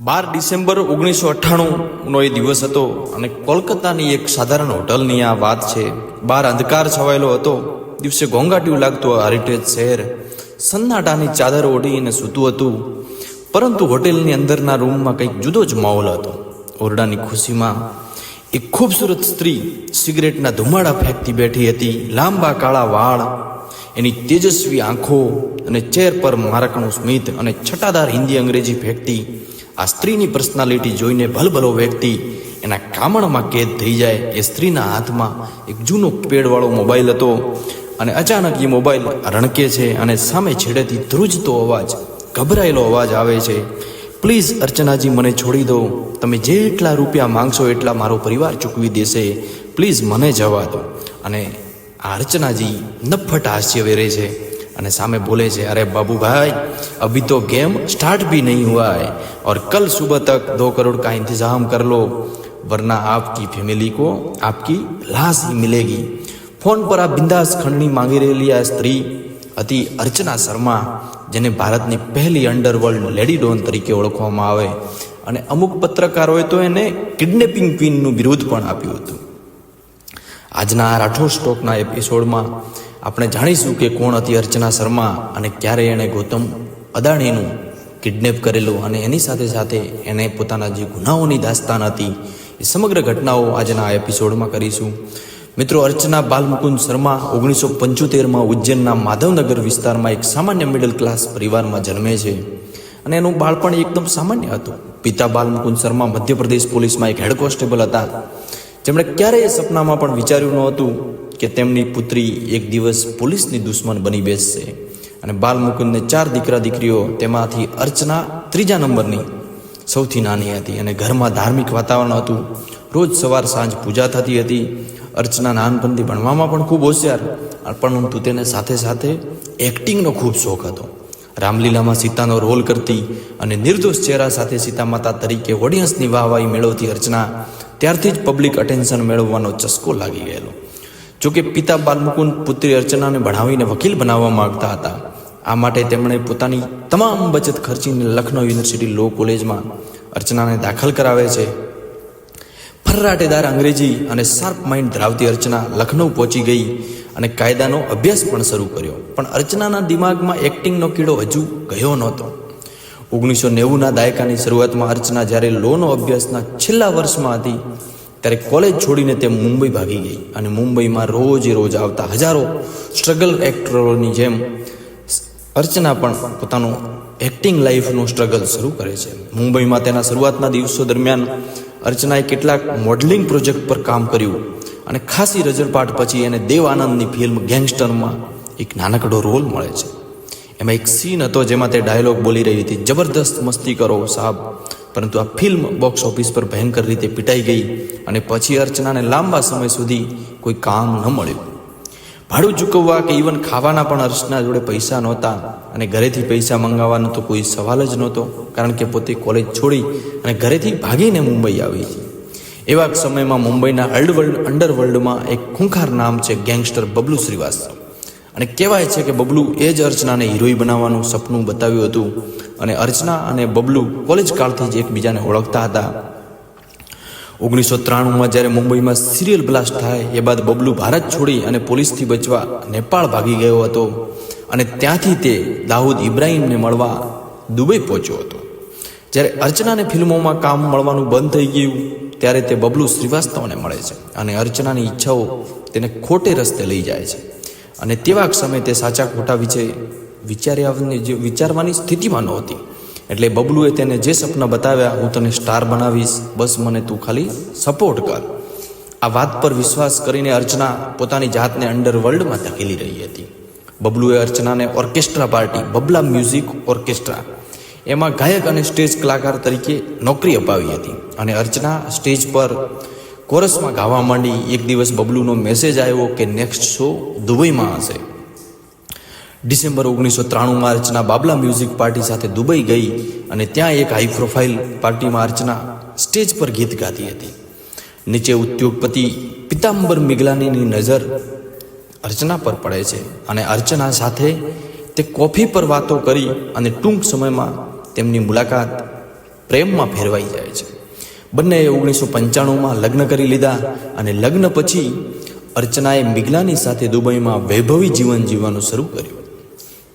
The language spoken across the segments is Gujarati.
બાર ડિસેમ્બર ઓગણીસો અઠ્ઠાણુંનો એ દિવસ હતો અને કોલકાતાની એક સાધારણ હોટલની આ વાત છે. બહાર અંધકાર છવાયેલો હતો. દિવસે ઘોંઘાટિયું લાગતું આ હેરિટેજ શહેર સન્નાટાની ચાદર ઓઢીને સૂતું હતું. પરંતુ હોટેલની અંદરના રૂમમાં કંઈક જુદો જ માહોલ હતો. ઓરડાની ખુશીમાં એક ખૂબસૂરત સ્ત્રી સિગરેટના ધુમાડા ફેંકતી બેઠી હતી. લાંબા કાળા વાળ, એની તેજસ્વી આંખો અને ચહેર પર મારકનું સ્મિત અને છટાદાર હિન્દી અંગ્રેજી ફેંકતી આ સ્ત્રીની પર્સનાલિટી જોઈને ભલભલો વ્યક્તિ એના કામણમાં કેદ થઈ જાય એ સ્ત્રીના હાથમાં એક જૂનો પેડવાળો મોબાઈલ હતો. અને અચાનક એ મોબાઈલ રણકે છે અને સામે છેડેથી ધ્રુજતો અવાજ, ગભરાયેલો અવાજ આવે છે. પ્લીઝ અર્ચનાજી, મને છોડી દો. તમે જેટલા રૂપિયા માંગશો એટલા મારો પરિવાર ચૂકવી દેશે. પ્લીઝ મને જવા દો. અને આ અર્ચનાજી નફટ હાસ્ય વેરે છે. અને સામે બોલે છે, અરે બાબુભાઈ, અભી તો ગેમ સ્ટાર્ટ ભી નહીં હુआ है और कल सुबह तक दो करोड़ का इंतजाम कर लो वरना आपकी फैमिली को आपकी लाश ही ફોન પર આ બિંદાસ ખંડણી માંગી રહેલી આ સ્ત્રી હતી અર્ચના શર્મા, જેને ભારતની પહેલી અંડરવર્લ્ડ લેડી ડોન તરીકે ઓળખવામાં આવે. અને અમુક પત્રકારોએ તો એને કિડનેપિંગ ક્વીનનું વિરોધ પણ આપ્યું હતું. આજના રાઠોડ સ્ટોકના એપિસોડમાં આપણે જાણીશું કે કોણ હતી અર્ચના શર્મા અને ક્યારે એણે ગૌતમ અદાણીનું કિડનેપ કરેલું અને એની સાથે સાથે એને પોતાના જે ગુનાઓની દાસ્તાન હતી એ સમગ્ર ઘટનાઓ આજના આ એપિસોડમાં કરીશું. મિત્રો, અર્ચના બાલમુકુંદ શર્મા ઓગણીસો પંચોતેરમાં ઉજ્જૈનના માધવનગર વિસ્તારમાં એક સામાન્ય મિડલ ક્લાસ પરિવારમાં જન્મે છે અને એનું બાળપણ એકદમ સામાન્ય હતું. પિતા બાલમુકુંદ શર્મા મધ્યપ્રદેશ પોલીસમાં એક હેડ કોન્સ્ટેબલ હતા. જેમણે ક્યારેય સપનામાં પણ વિચાર્યું નહોતું કે તેમની પુત્રી એક દિવસ પોલીસની દુશ્મન બની બેસશે અને બાલમુકુંદને ચાર દીકરા દીકરીઓ તેમાંથી અર્ચના ત્રીજા નંબરની સૌથી નાની હતી અને ઘરમાં ધાર્મિક વાતાવરણ હતું. રોજ સવાર સાંજ પૂજા થતી હતી. અર્ચના નાનપણથી ભણવામાં પણ ખૂબ હોશિયાર, પરંતુ તેને સાથે સાથે એક્ટિંગનો ખૂબ શોખ હતો. રામલીલામાં સીતાનો રોલ કરતી અને નિર્દોષ ચહેરા સાથે સીતા માતા તરીકે ઓડિયન્સની વાહવાહી મેળવતી અર્ચના ત્યારથી જ પબ્લિક અટેન્શન મેળવવાનો ચસ્કો લાગી ગયેલો. જોકે પિતા બાલમુકુંદ પુત્રી અર્ચનાને ભણાવીને વકીલ બનાવવા માંગતા હતા. આ માટે તેમણે પોતાની તમામ બચત ખર્ચીને લખનૌ યુનિવર્સિટી લો કોલેજમાં અર્ચનાને દાખલ કરાવે છે. ફર્રાટેદાર અંગ્રેજી અને શાર્પ માઇન્ડ ધરાવતી અર્ચના લખનૌ પહોંચી ગઈ અને કાયદાનો અભ્યાસ પણ શરૂ કર્યો. પણ અર્ચનાના દિમાગમાં એક્ટિંગનો કીડો હજુ ગયો નહોતો. ઓગણીસો નેવુંના દાયકાની શરૂઆતમાં અર્ચના જ્યારે લોનો અભ્યાસના છેલ્લા વર્ષમાં હતી ત્યારે કોલેજ છોડીને તે મુંબઈ ભાગી ગઈ અને મુંબઈમાં રોજે રોજ આવતા હજારો સ્ટ્રગલ એક્ટરોની જેમ અર્ચના પણ પોતાનું એક્ટિંગ લાઈફનું સ્ટ્રગલ શરૂ કરે છે. મુંબઈમાં તેના શરૂઆતના દિવસો દરમિયાન અર્ચનાએ કેટલાક મોડલિંગ પ્રોજેક્ટ પર કામ કર્યું અને ખાસી રજરપાટ પછી એને દેવ આનંદની ફિલ્મ ગેંગસ્ટરમાં એક નાનકડો રોલ મળે છે. એમાં એક સીન હતો જેમાં તે ડાયલોગ બોલી રહી હતી, જબરદસ્ત મસ્તી કરો સાહેબ પરંતુ આ ફિલ્મ બોક્સ ઓફિસ પર ભયંકર રીતે પીટાઈ ગઈ અને પછી અર્ચનાને લાંબા સમય સુધી કોઈ કામ ન મળ્યું. ભાડું ચૂકવવા કે ઇવન ખાવાના પણ અર્ચના જોડે પૈસા નહોતા અને ઘરેથી પૈસા મંગાવવાનો તો કોઈ સવાલ જ નહોતો, કારણ કે પોતે કોલેજ છોડી અને ઘરેથી ભાગીને મુંબઈ આવી. હતી એવા સમયમાં મુંબઈના અલ્ડવર્લ્ડ, અંડરવર્લ્ડમાં એક ખૂંખાર નામ છે ગેંગસ્ટર બબલુ શ્રીવાસ્તવ. અને કહેવાય છે કે બબલુ એ જ અર્ચનાને હિરોઈ બનાવવાનું સપનું બતાવ્યું હતું અને અર્ચના અને બબલુ કોલેજ કાળથી જ એકબીજાને ઓળખતા હતા. ઓગણીસો ત્રાણુંમાં જ્યારે મુંબઈમાં સિરિયલ બ્લાસ્ટ થાય, એ બાદ બબલુ ભારત છોડી અને પોલીસથી બચવા નેપાળ ભાગી ગયો હતો અને ત્યાંથી તે દાઉદ ઇબ્રાહીમને મળવા દુબઈ પહોંચ્યો હતો. જ્યારે અર્ચનાને ફિલ્મોમાં કામ મળવાનું બંધ થઈ ગયું, ત્યારે તે બબલુ શ્રીવાસ્તવને મળે છે અને અર્ચનાની ઈચ્છાઓ તેને ખોટે રસ્તે લઈ જાય છે. અને તેવા સમયે તે સાચા ખોટા વિશે વિચાર્યા જે વિચારવાની સ્થિતિમાં નહોતી એટલે બબલુએ તેને જે સપના બતાવ્યા, હું તને સ્ટાર બનાવીશ, બસ મને તું ખાલી સપોર્ટ કર. આ વાત પર વિશ્વાસ કરીને અર્ચના પોતાની જાતને અંડરવર્લ્ડમાં ધકેલી રહી હતી. બબલુએ અર્ચનાને orchestra party, Babla music orchestra, એમાં ગાયક અને સ્ટેજ કલાકાર તરીકે નોકરી અપાવી હતી. અને અર્ચના સ્ટેજ પર કોરસમાં ગાવા માંડી, એક દિવસ બબલુનો મેસેજ આવ્યો કે નેક્સ્ટ શો દુબઈમાં હશે. ડિસેમ્બર ઓગણીસો ત્રાણુંમાં અર્ચના બાબલા મ્યુઝિક પાર્ટી સાથે દુબઈ ગઈ અને ત્યાં એક હાઈ પ્રોફાઇલ પાર્ટીમાં અર્ચના સ્ટેજ પર ગીત ગાતી હતી. નીચે ઉદ્યોગપતિ પિતાંબર મિગલાનીની નજર અર્ચના પર પડે છે અને અર્ચના સાથે તે કોફી પર વાતો કરી અને ટૂંક સમયમાં તેમની મુલાકાત પ્રેમમાં ફેરવાઈ જાય છે. બંનેએ ઓગણીસો પંચાણુંમાં લગ્ન કરી લીધા અને લગ્ન પછી અર્ચનાએ મિગલાની સાથે દુબઈમાં વૈભવી જીવન જીવવાનું શરૂ કર્યું.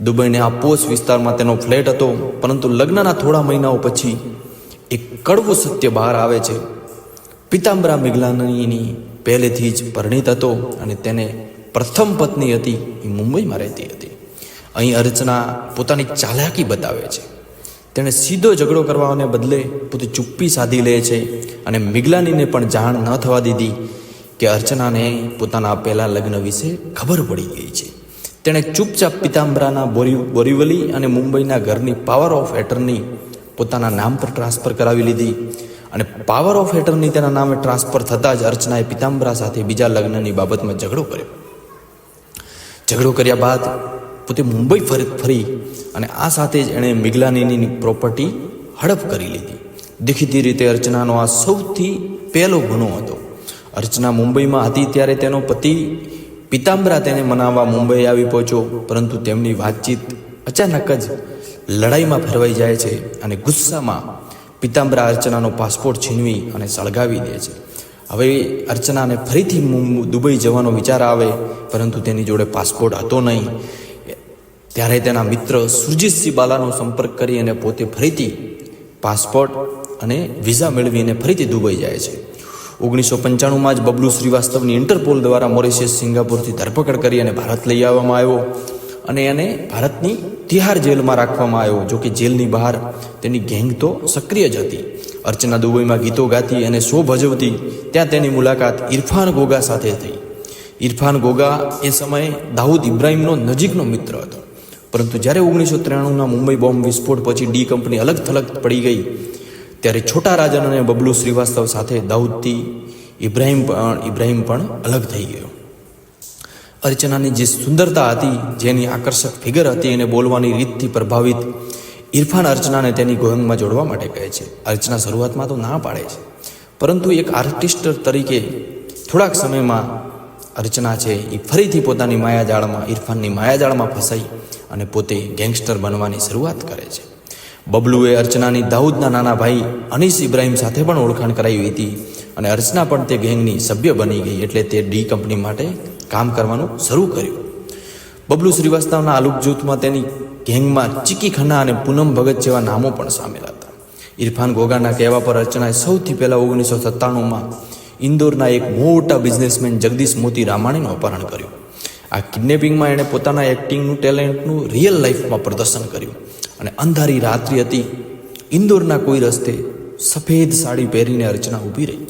દુબઈના આ પોશ વિસ્તારમાં તેનો ફ્લેટ હતો, પરંતુ લગ્નના થોડા મહિનાઓ પછી એક કડવું સત્ય બહાર આવે છે. પિતાંબરા મિઘલાનીની પહેલેથી જ પરણિત હતો અને તેને પ્રથમ પત્ની હતી, એ મુંબઈમાં રહેતી હતી. અહીં અર્ચના પોતાની ચાલાકી બતાવે છે. તેણે સીધો ઝઘડો કરવાને બદલે પોતે ચુપ્પી સાધી લે છે અને મિઘલાનીને પણ જાણ ન થવા દીધી કે અર્ચનાને પોતાના પહેલાં લગ્ન વિશે ખબર પડી ગઈ છે. તેણે ચૂપચાપ પિતાંબરાના બોરી, બોરીવલી અને મુંબઈના ઘરની પાવર ઓફ એટર્ની પોતાના નામ પર ટ્રાન્સફર કરાવી લીધી અને પાવર ઓફ એટર્ની તેના નામે ટ્રાન્સફર થતાં જ અર્ચનાએ પિતાંબરા સાથે બીજા લગ્નની બાબતમાં ઝઘડો કર્યો. ઝઘડો કર્યા બાદ પોતે મુંબઈ ફરી ફરી અને આ સાથે જ એણે મિગલાનીની પ્રોપર્ટી હડપ કરી લીધી. દેખીતી રીતે અર્ચનાનો આ સૌથી પહેલો ગુનો હતો. અર્ચના મુંબઈમાં હતી ત્યારે તેનો પતિ પિતાંબરા તેને મનાવવા મુંબઈ આવી પહોંચ્યો, પરંતુ તેમની વાતચીત અચાનક જ લડાઈમાં ફેરવાઈ જાય છે અને ગુસ્સામાં પિતાંબરા અર્ચનાનો પાસપોર્ટ છીનવી અને સળગાવી દે છે. હવે અર્ચનાને ફરીથી દુબઈ જવાનો વિચાર આવે, પરંતુ તેની જોડે પાસપોર્ટ હતો નહીં. ત્યારે તેના મિત્ર સુરજીતસિંહ બાલાનો સંપર્ક કરી અને પોતે ફરીથી પાસપોર્ટ અને વિઝા મેળવીને ફરીથી દુબઈ જાય છે. ઓગણીસો પંચાણુંમાં જ બબલુ શ્રીવાસ્તવની ઇન્ટરપોલ દ્વારા મોરિશિયસ સિંગાપુરથી ધરપકડ કરી અને ભારત લઈ આવવામાં આવ્યો. અને એને ભારતની તિહાર જેલમાં રાખવામાં આવ્યો. જો કે જેલની બહાર તેની ગેંગ તો સક્રિય જ હતી. અર્ચના દુબઈમાં ગીતો ગાતી અને શો ભજવતી ત્યાં તેની મુલાકાત ઇરફાન ગોગા સાથે થઈ. ઇરફાન ગોગા એ સમયે દાઉદ ઇબ્રાહીમનો નજીકનો મિત્ર હતો. પરંતુ જ્યારે ઓગણીસો ત્રાણુંના મુંબઈ બોમ્બ વિસ્ફોટ પછી ડી કંપની અલગ થલગ પડી ગઈ ત્યારે છોટા રાજન અને બબલુ શ્રીવાસ્તવ સાથે દાઉદથી ઇબ્રાહિમ પણ ઇબ્રાહિમ પણ અલગ થઈ ગયો. અર્ચનાની જે સુંદરતા હતી, જેની આકર્ષક ફિગર હતી, એને બોલવાની રીતથી પ્રભાવિત ઇરફાન અર્ચનાને તેની ગોયંગમાં જોડવા માટે કહે છે. અર્ચના શરૂઆતમાં તો ના પાડે છે, પરંતુ એક આર્ટિસ્ટ તરીકે થોડાક સમયમાં અર્ચના છે એ ફરીથી પોતાની માયાજાળમાં, ઇરફાનની માયાજાળમાં ફસાઈ અને પોતે ગેંગસ્ટર બનવાની શરૂઆત કરે છે. બબલુએ અર્ચનાની દાઉદના નાના ભાઈ અનીસ ઇબ્રાહીમ સાથે પણ ઓળખાણ કરાવી હતી અને અર્ચના પણ તે ગેંગની સભ્ય બની ગઈ એટલે તે ડી કંપની માટે કામ કરવાનું શરૂ કર્યું. બબલુ શ્રીવાસ્તવના આલુક જૂથમાં તેની ગેંગમાં ચીકી ખન્ના અને પૂનમ ભગત જેવા નામો પણ સામેલ હતા. ઇરફાન ગોગાના કહેવા પર અર્ચનાએ સૌથી પહેલાં ઓગણીસો સત્તાણુંમાં ઇન્દોરના એક મોટા બિઝનેસમેન જગદીશ મોતી રામાણીનું અપહરણ કર્યું. આ કિડનેપિંગમાં એણે પોતાના એક્ટિંગનું ટેલેન્ટનું રિયલ લાઈફમાં પ્રદર્શન કર્યું. અને અંધારી રાત્રિ હતી, ઇન્દોરના કોઈ રસ્તે સફેદ સાડી પહેરીને અર્ચના ઊભી રહી.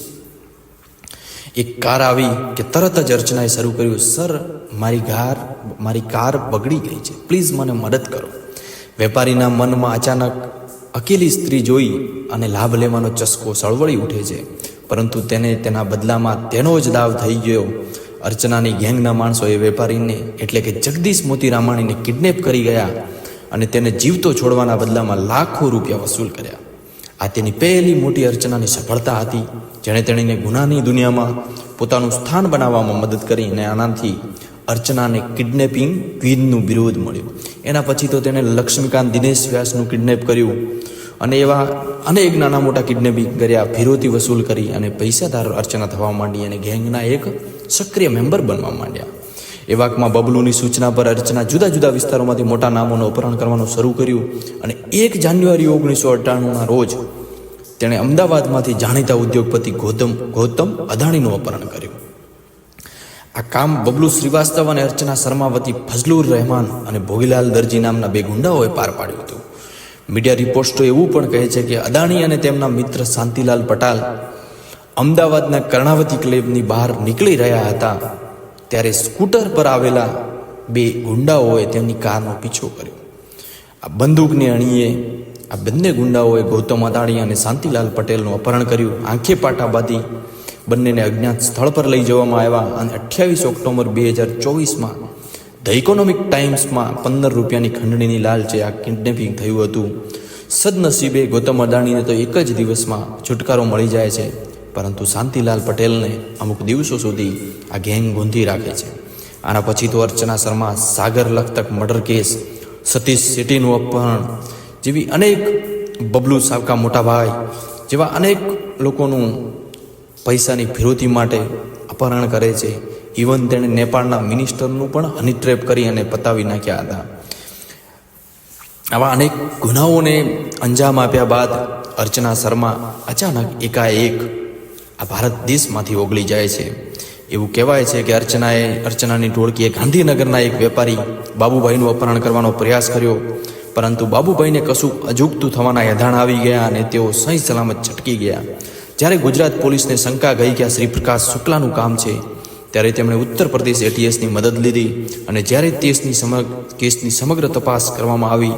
એક કાર આવી કે તરત જ અર્ચનાએ શરૂ કર્યું, સર, મારી કાર મારી કાર બગડી ગઈ છે. પ્લીઝ મને મદદ કરો. વેપારીના મનમાં અચાનક અકેલી સ્ત્રી જોઈ અને લાભ લેવાનો ચસ્કો સળવળી ઉઠે છે. પરંતુ તેને તેના બદલામાં તેનો જ દાવ થઈ ગયો. અર્ચનાની ગેંગના માણસોએ વેપારીને, એટલે કે જગદીશ મોતી રામાણીને કિડનેપ કરી ગયા અને તેને જીવતો છોડવાના બદલામાં લાખો રૂપિયા વસૂલ કર્યા. આ તેની પહેલી મોટી અર્ચનાની સફળતા હતી, જેણે તેણીને ગુનાની દુનિયામાં પોતાનું સ્થાન બનાવવામાં મદદ કરી અને આનાથી અર્ચનાને કિડનેપિંગ ક્વીનનું વિરોધ મળ્યું. એના પછી તો તેણે લક્ષ્મીકાંત દિનેશ વ્યાસનું કિડનેપ કર્યું અને એવા અનેક નાના મોટા કિડનેપિંગ કર્યા, ફિરોતી વસૂલ કરી અને પૈસાદાર અર્ચના થવા માંડી અને ગેંગના એક સક્રિય મેમ્બર બનવા માંડ્યા. એ વાકમાં બબલુની સૂચના પર અર્ચના જુદા જુદા વિસ્તારોમાંથી મોટા નામોનું અપહરણ કરવાનું શરૂ કર્યું અને એક જાન્યુઆરી ઓગણીસો અઠ્ઠાણુંના રોજ તેણે અમદાવાદમાંથી જાણીતા ઉદ્યોગપતિ ગૌતમ ગૌતમ અદાણીનું અપહરણ કર્યું. આ કામ બબલુ શ્રીવાસ્તવ અને અર્ચના શર્માવતી ફઝલુર રહેમાન અને ભોગીલાલ દરજી નામના બે ગુંડાઓએ પાર પાડ્યું હતું. મીડિયા રિપોર્ટ્સ એવું પણ કહે છે કે અદાણી અને તેમના મિત્ર શાંતિલાલ પટાલ અમદાવાદના કર્ણાવતી ક્લેબની બહાર નીકળી રહ્યા હતા. ત્યારે સ્કૂટર પર આવેલા બે ગુંડાઓએ તેમની કારનો પીછો કર્યો. આ બંદૂકની અણીએ આ બંને ગુંડાઓએ ગૌતમ અદાણી અને શાંતિલાલ પટેલનું અપહરણ કર્યું. આંખે પાટા બાંધી બંનેને અજ્ઞાત સ્થળ પર લઈ જવામાં આવ્યા અને અઠ્યાવીસ ઓક્ટોબર બે હજાર ચોવીસમાં ધ ઇકોનોમિક ટાઈમ્સમાં પંદર રૂપિયાની ખંડણીની લાલચે આ કિડનેપિંગ થયું હતું. સદનસીબે ગૌતમ અદાણીને તો એક જ દિવસમાં છુટકારો મળી જાય છે. પરંતુ શાંતિલાલ પટેલને અમુક દિવસો સુધી આ ગેંગ ગૂંધી રાખે છે. આના પછી તો અર્ચના શર્મા સાગર લખતક મર્ડર કેસ, સતીશ શેટ્ટીનું અપહરણ જેવી અનેક બબલુ સાવકા મોટાભાઈ જેવા અનેક લોકોનું પૈસાની ફિરોતી માટે અપહરણ કરે છે. ઇવન તેણે નેપાળના મિનિસ્ટરનું પણ હની ટ્રેપ કરી અને પતાવી નાખ્યા હતા. આવા અનેક ગુનાઓને અંજામ આપ્યા બાદ અર્ચના શર્મા અચાનક એકાએક આ ભારત દેશમાંથી ઓગળી જાય છે. એવું કહેવાય છે કે અર્ચનાએ, અર્ચનાની ટોળકીએ ગાંધીનગરના એક વેપારી બાબુભાઈનું અપહરણ કરવાનો પ્રયાસ કર્યો. પરંતુ બાબુભાઈને કશું અજુગતું થવાના એધાણ આવી ગયા અને તેઓ સહી સલામત છટકી ગયા. જ્યારે ગુજરાત પોલીસને શંકા ગઈ કે આ શ્રીપ્રકાશ શુક્લાનું કામ છે, ત્યારે તેમણે ઉત્તર પ્રદેશ એટીએસની મદદ લીધી અને જ્યારે કેસની સમગ્ર કેસની સમગ્ર તપાસ કરવામાં આવી,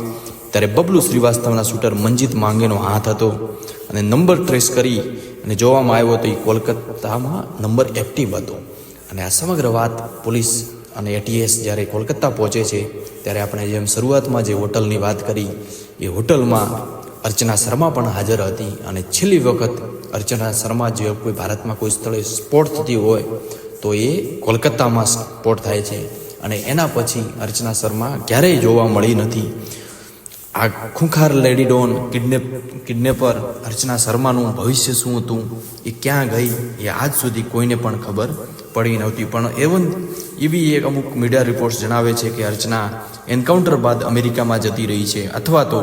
ત્યારે બબલુ શ્રીવાસ્તવના શૂટર મંજીત માંગેનો હાથ હતો. અને નંબર ટ્રેસ કરી અને જોવામાં આવ્યો તો એ કોલકાતામાં નંબર એક્ટિવ હતો. અને આ સમગ્ર વાત પોલીસ અને એટીએસ જ્યારે કોલકાતા પહોંચે છે, ત્યારે આપણે જેમ શરૂઆતમાં જે હોટલની વાત કરી, એ હોટલમાં અર્ચના શર્મા પણ હાજર હતી અને છેલ્લી વખત અર્ચના શર્મા જે કોઈ ભારતમાં કોઈ સ્થળે સ્પોટ થતી હોય, તો એ કોલકાતામાં સ્પોટ થાય છે. અને એના પછી અર્ચના શર્મા ક્યારેય જોવા મળી નથી. આ ખૂંખાર lady don kidnap, kidnapper Archana શર્માનું ભવિષ્ય શું હતું? એ ક્યાં ગઈ? એ આજ સુધી કોઈને પણ ખબર પડી નહોતી. પણ એવન એવી એક અમુક મીડિયા રિપોર્ટ્સ જણાવે છે કે અર્ચના એન્કાઉન્ટર બાદ અમેરિકામાં જતી રહી છે. અથવા તો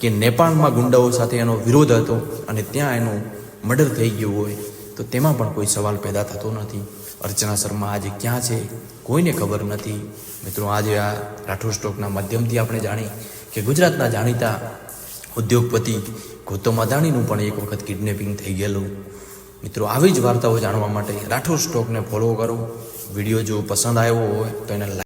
કે નેપાળમાં ગુંડાઓ સાથે એનો વિરોધ હતો અને ત્યાં એનું મર્ડર થઈ ગયું હોય, તો તેમાં પણ કોઈ સવાલ પેદા થતો નથી. અર્ચના શર્મા આજે ક્યાં છે? કોઈને ખબર નથી. મિત્રો, આજે આ રાઠોડ સ્ટોકના માધ્યમથી આપણે જાણી કે ગુજરાતના જાણીતા ઉદ્યોગપતિ ગૌતમ અદાણીનું પણ એક વખત કિડનેપિંગ થઈ ગયેલું. મિત્રો, આવી જ વાર્તાઓ જાણવા માટે રાઠોડ સ્ટોકને ફોલો કરો. વીડિયો જો પસંદ આવ્યો હોય તો એને